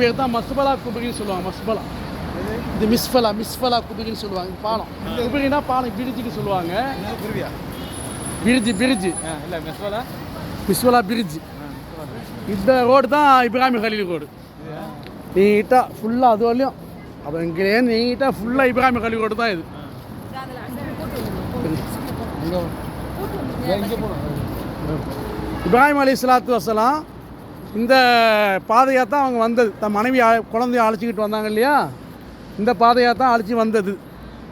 பேர் தான் மஸ்பலா குபரின்னு சொல்லுவாங்க மஸ்பலா. இது மிஸ்ஃபலா மிஸ்ஃபலா குபரின்னு சொல்லுவாங்க பாலம். குபரினா பாலம் பிரிட்ஜுக்கு சொல்லுவாங்க. Bridge bridge. இல்லை மெஸ்வாலா மிஸ்ஃபலா பிரிட்ஜு. இந்த ரோடு தான் இப்ராஹிம் கலீல் ரோடு. நீட்டாக ஃபுல்லாக அது வரலையும் அப்போ இங்கே நீட்டாக ஃபுல்லாக இப்ராஹிம் கலீல் ரோடு தான் இது. இப்ராஹிம் அலி சலாத்து வசலாம் இந்த பாதையாக தான் அவங்க வந்தது. தன் மனைவி குழந்தைய அழைச்சிக்கிட்டு வந்தாங்க இல்லையா? இந்த பாதையாக தான் அழைச்சி வந்தது.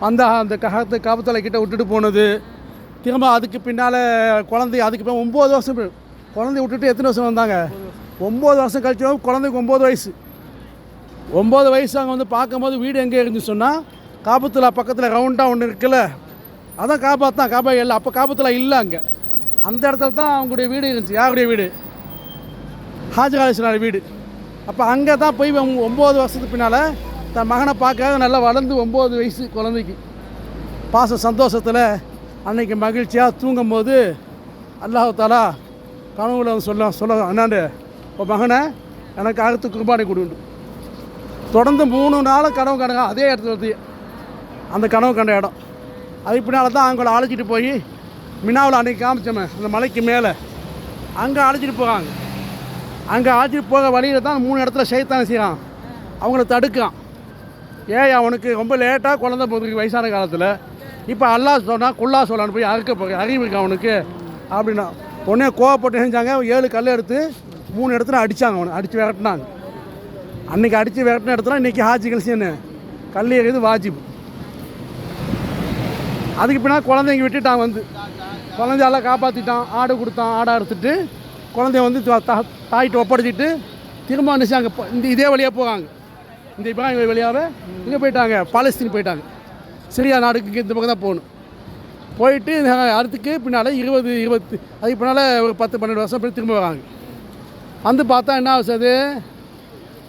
அந்த அந்த ககத்து காபத்தலை கிட்ட விட்டுட்டு போனது. திரும்ப அதுக்கு பின்னால் குழந்தை அதுக்கு பின்னால் ஒம்பது வருஷம் குழந்தைய விட்டுட்டு எத்தனை வருஷம் வந்தாங்க? ஒம்பது வருஷம் கழிச்சு குழந்தைக்கு ஒம்பது வயசு. ஒம்பது வயசு அவங்க வந்து பார்க்கும்போது வீடு எங்கே இருந்துச்சு சொன்னால் காபத்தில் பக்கத்தில் ரவுண்டாக ஒன்று இருக்குல்ல? அதான் காபாத் தான் காபா இல்லை. அப்போ காபத்தில் இல்லை அங்கே. அந்த இடத்துல தான் அவங்களுடைய வீடு இருந்துச்சு. யாருடைய வீடு? ஹாஜராஜனார் வீடு. அப்போ அங்கே தான் போய் ஒம்பது வருஷத்துக்கு பின்னால் தன் மகனை பார்க்க நல்லா வளர்ந்து ஒம்பது வயசு குழந்தைக்கு. பாச சந்தோஷத்தில் அன்னைக்கு மகிழ்ச்சியாக தூங்கும்போது அல்லாஹ் தாலா கனவுல சொல்ல சொல்ல அண்ணாண்டு உன் மகனை எனக்கு அடுத்து குர்பானை கொடுண்டு தொடர்ந்து மூணு நாளும் கனவு கண்டங்க அதே இடத்துல வந்து அந்த கனவு கண்ட இடம். அதுக்கு பின்னால் தான் அவங்கள அழைச்சிட்டு போய் மினாவில் அன்றைக்கி காமிச்சோமே அந்த மலைக்கு மேலே. அங்கே அழைச்சிட்டு போகிறாங்க அங்கே அழைச்சிட்டு போக வழியில் தான் மூணு இடத்துல சைத்தான் செய்கிறான் அவங்கள தடுக்கான் ஏய் அவனுக்கு ரொம்ப லேட்டாக குழந்த போகிறதுக்கு வயசான காலத்தில். இப்போ அல்லாஹ் சொன்னால் குல்லா சொல்லான்னு போய் அறுக்க போக அறிவு அவனுக்கு அப்படின்னா உடனே கோவப்பட்டு செஞ்சாங்க ஏழு கல் எடுத்து மூணு இடத்துல அடித்தாங்க அவனை. அடித்து விரட்டினாங்க. அன்னைக்கு அடித்து விரட்டின இடத்துல இன்றைக்கி ஹாஜி கல்சியன்னு கல் எறிது வாஜிப். அதுக்கு பின்னால் குழந்தைங்க விட்டுட்டான் வந்து. குழந்தையெல்லாம் காப்பாற்றிட்டான் ஆடு கொடுத்தான். ஆடை அறுத்துட்டு குழந்தைய வந்து தா- தா- ஒப்படைச்சிட்டு திரும்ப வந்துச்சு அங்கே இந்த இதே வழியாக போவாங்க இந்த இப்ராஹிம் வழியாக இங்கே போயிட்டாங்க பாலஸ்தீன் போயிட்டாங்க. சிரியா நாடுக்கு இந்த பக்கம் தான் போகணும். போயிட்டு அடுத்துக்கு பின்னால் இருபது இருபத்தி அதுக்கு பின்னால் ஒரு பத்து பன்னெண்டு வருஷம் போய் திரும்ப வராங்க. வந்து பார்த்தா என்ன ஆகுது அது?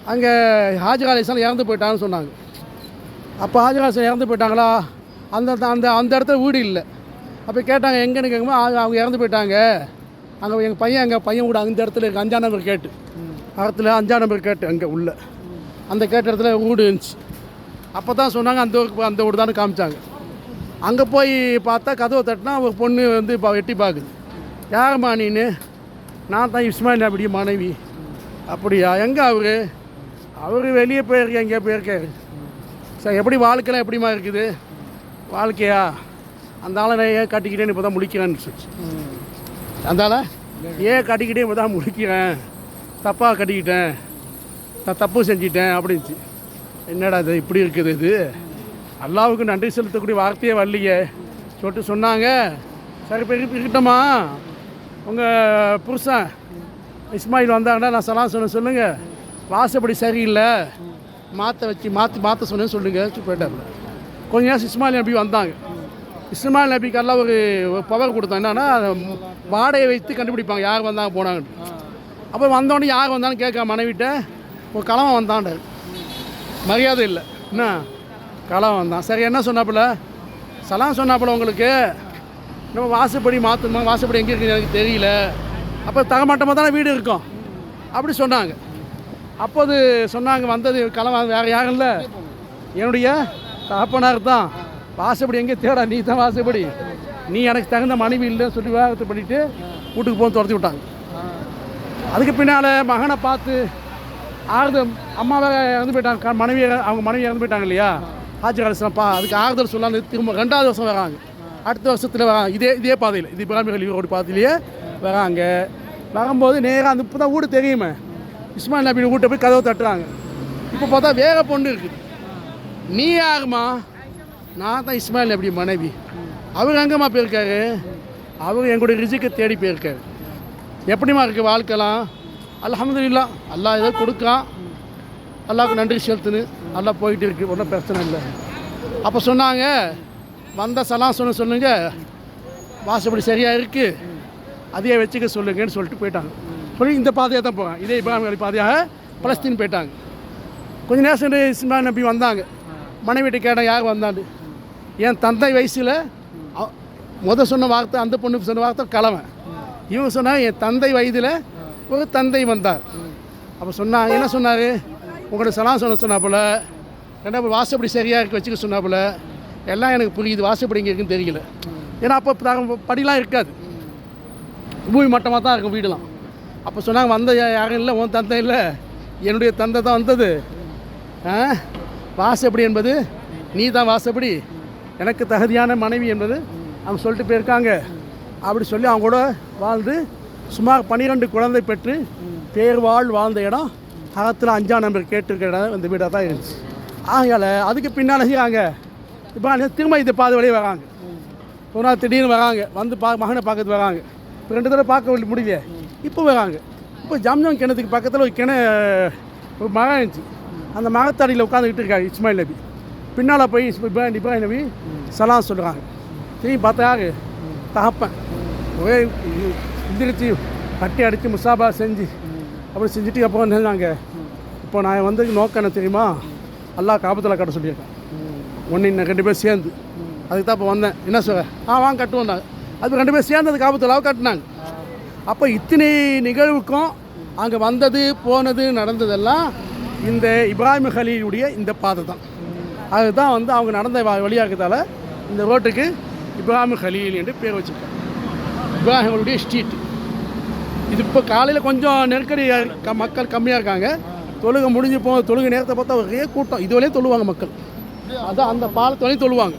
அங்கே ஹாஜர் அலிஸ்லாம் இறந்து போயிட்டாங்கன்னு சொன்னாங்க. அப்போ ஹாஜராசன் இறந்து போயிட்டாங்களா? அந்த அந்த அந்த இடத்துல வீடு இல்லை. அப்போ கேட்டாங்க எங்கேன்னு கேட்கும்போது அவங்க அவங்க இறந்து போயிட்டாங்க. அங்கே எங்கள் பையன் எங்கள் பையன் வீடு அந்த இடத்துல இருக்குது அஞ்சாம் நம்பர் கேட்டு. அகத்தில் அஞ்சாம் நம்பர் கேட்டு அங்கே உள்ள. அந்த கேட்ட இடத்துல வீடு இருந்துச்சு. அப்போ தான் சொன்னாங்க அந்த ஊருக்கு போ- அந்த வீடு தான் காமிச்சாங்க. அங்கே போய் பார்த்தா கதவை தட்டினா ஒரு பொண்ணு வந்து இப்போ எட்டி பார்க்குது யாரும்மா நீனு? நான் தான் இஸ்மாயில் அப்படி மனைவி. அப்படியா? எங்கே அவரு? அவர் வெளியே போயிருக்கேன் எங்கேயோ போயிருக்காரு. சார் எப்படி வாழ்க்கைலாம் எப்படிம்மா இருக்குது? வாழ்க்கையா? அந்த ஆளை நான் ஏன் கட்டிக்கிட்டேன்னு இப்போ தான் முடிக்கிறேன்னு சொல்லி அதனால் ஏன் கட்டிக்கிட்டே தான் முடிக்கிறேன் தப்பாக கட்டிக்கிட்டேன் நான் தப்பு செஞ்சிட்டேன் அப்படின்ச்சு. என்னடா இது இப்படி இருக்குது இது? அல்லாவுக்கு நன்றி செலுத்தக்கூடிய வார்த்தையே வரலையே. சொல்லிட்டு சொன்னாங்க. சரி இப்போ இருக்கட்டும்மா உங்கள் புருஷன் இஸ்மாயில் வந்தாங்கன்னா நான் சலாம் சொன்ன சொல்லுங்கள் வாசப்படி சரியில்லை. மாற்ற வச்சு மாற்றி மாற்ற சொன்னேன்னு சொல்லுங்கள் போயிட்டார். கொஞ்ச நேரம் இஸ்மாயில் அப்படி வந்தாங்க. இஸ்மாயில் நபிக்கு எல்லாம் ஒரு பவர் கொடுத்தோம் என்னன்னா வாடகை வைத்து கண்டுபிடிப்பாங்க. யார் வந்தாங்க போனாங்கன்னு. அப்போ வந்தோடனே யார் வந்தாலும் கேட்க மனைவிட்ட ஒரு கிழமை வந்தான்டார் மரியாதை இல்லை. என்ன? கிழமை வந்தான். சரி என்ன சொன்னாப்புல? சலாம் சொன்னாப்புல உங்களுக்கு? நம்ம வாசப்படி மாற்றணுமா வாசப்படி எங்கே இருக்குது எனக்கு தெரியல. அப்போ தகமாட்டமாக தானே வீடு இருக்கும். அப்படி சொன்னாங்க. அப்போது சொன்னாங்க வந்தது கிளம்ப வேறு யாரும் இல்லை. என்னுடைய தகப்பனார் தான். வாசப்படி எங்கே தேடா நீ தான் வாசப்படி. நீ எனக்கு தகுந்த மனைவி இல்லைன்னு சொல்லி விவாகரத்து பண்ணிவிட்டு வீட்டுக்கு போக துரத்தி விட்டாங்க. அதுக்கு பின்னால் மகனை பார்த்து ஆறுதல் அம்மாவை இறந்து போயிட்டாங்க. மனைவி அவங்க மனைவி இறந்து போயிட்டாங்க இல்லையா? ஆட்சி கடைசிப்பா அதுக்கு ஆறுதல் சொல்லான்னு திரும்ப ரெண்டாவது வருஷம் வராங்க. அடுத்த வருஷத்தில் வராங்க. இதே இதே பாதையில் இது பிராமிகள் கலி பாதையிலேயே வராங்க. வரும்போது நேராக அந்த இப்போ தான் வீடு தெரியுமே. இஸ்மாயில் நபி வீட்டை போய் கதவை தட்டுறாங்க. இப்போ பார்த்தா வேற பொண்ணு இருக்குது. நீ யாருமா நான் தான் இஸ்மாயில் அப்படி மனைவி. அவர் அங்கம்மா போயிருக்காரு? அவர் எங்களுடைய ரிஜிக்கை தேடி போயிருக்காரு. எப்படிம்மா இருக்குது வாழ்க்கைலாம்? அல்ஹம்துலில்லா. அல்லாஹ் ஏதோ கொடுக்கான் அல்லாவுக்கு நன்றி செலுத்துன்னு நல்லா போயிட்டு இருக்கு. ஒன்றும் பிரச்சனை இல்லை. அப்போ சொன்னாங்க வந்த சலாம் சொன்ன சொல்லுங்க. வாசப்படி சரியாக இருக்குது அதையே வச்சுக்க சொல்லுங்கன்னு சொல்லிட்டு போயிட்டாங்க. சொல்லி இந்த பாதையாக தான் போவாங்க இதே இப்ராஹிம் பாதையாக பலஸ்தீன் போயிட்டாங்க. கொஞ்சம் நேரம் சென்று இஸ்மாயில் நபி வந்தாங்க. மனைவிட்டு கேட்டேன் யார் வந்தாண்டு? என் தந்தை வயசில் முத சொன்ன வார்த்தை அந்த பொண்ணு சொன்ன வார்த்தை கிழமை. இவன் சொன்னால் என் தந்தை வயதில் ஒரு தந்தை வந்தார். அப்போ சொன்னாங்க என்ன சொன்னார்? உங்களோட சலாம் சொல்ல சொன்னாப்புல. ரெண்டாவது வாசப்படி சரியாக இருக்க வச்சுக்க சொன்னாப்புல. எல்லாம் எனக்கு புரியுது வாசப்படி இங்கே இருக்குன்னு தெரியல. ஏன்னா அப்போ படிலாம் இருக்காது. பூமி மட்டமாக தான் இருக்கும் வீடுலாம். அப்போ சொன்னாங்க வந்த யாரும் இல்லை உன் தந்தை இல்லை. என்னுடைய தந்தை தான் வந்தது. ஆ? வாசப்படி என்பது நீ தான் வாசப்படி. எனக்கு தகுதியான மனைவி என்பது அவங்க சொல்லிட்டு போயிருக்காங்க. அப்படி சொல்லி அவங்க கூட வாழ்ந்து சுமார் பன்னிரெண்டு குழந்தை பெற்று பேர் வாழ் வாழ்ந்த இடம் அகத்தில் அஞ்சாம் நம்பர் கேட்டிருக்கிற இடம் இந்த வீடாக தான் இருந்துச்சு. ஆகையால் அதுக்கு பின்னால் செய்கிறாங்க இப்போ திரும்ப இந்த பாதை வழியே வராங்க. ஒரு நாள் திடீர்னு வராங்க. வந்து பா மகனை பார்க்கறது வராங்க. இப்போ ரெண்டு தடவை பார்க்க முடியல. இப்போ வராங்க. இப்போ ஜம்ஜம் கிணத்துக்கு பக்கத்தில் ஒரு கிண ஒரு மரம் இருந்துச்சு. அந்த மரத்தடியில் உட்காந்துக்கிட்டு இருக்காங்க இஸ்மாயில் நபி. பின்னால் போய் இப்போ இப்ராஹிம் நபி சலாம் சொல்கிறாங்க திரும்பி பார்த்தா யாரு தகப்பன் ஒரே எந்திரிச்சு கட்டி அடித்து முசாபா செஞ்சு அப்படி செஞ்சுட்டு அப்போ என்ன இப்போ நான் வந்து நோக்கம் என்ன தெரியுமா? எல்லா காபத்தில் கட்ட சொல்லியிருக்கேன். ஒன்று இன்னும் ரெண்டு பேர் சேர்ந்து. அதுக்கு தான் இப்போ வந்தேன். என்ன சொல்ல ஆ வாங்க கட்டுவோம் நாங்கள் அது ரெண்டு பேர் சேர்ந்து அது காபத்தில் கட்டினாங்க. அப்போ இத்தனை நிகழ்வுக்கும் அங்கே வந்தது போனது நடந்ததெல்லாம் இந்த இப்ராஹிம் ஹலீலுடைய இந்த பாதை தான். அதுதான் வந்து அவங்க நடந்த வ- இருக்கிறதால இந்த ரோட்டுக்கு இப்ராஹிம் ஹலீல் என்று பேர் வச்சுருக்காங்க. இப்ராஹிம்களுடைய ஸ்ட்ரீட் இது இப்போ காலையில் கொஞ்சம் நெருக்கடி க- மக்கள் கம்மியாக இருக்காங்க. தொழுகை முடிஞ்சு போ தொழுகை நேரத்தை பார்த்தா ஒரே கூட்டம். இதுவரையும் தொழுவாங்க மக்கள். அதான் அந்த பாலத்து வரையும் தொழுவாங்க.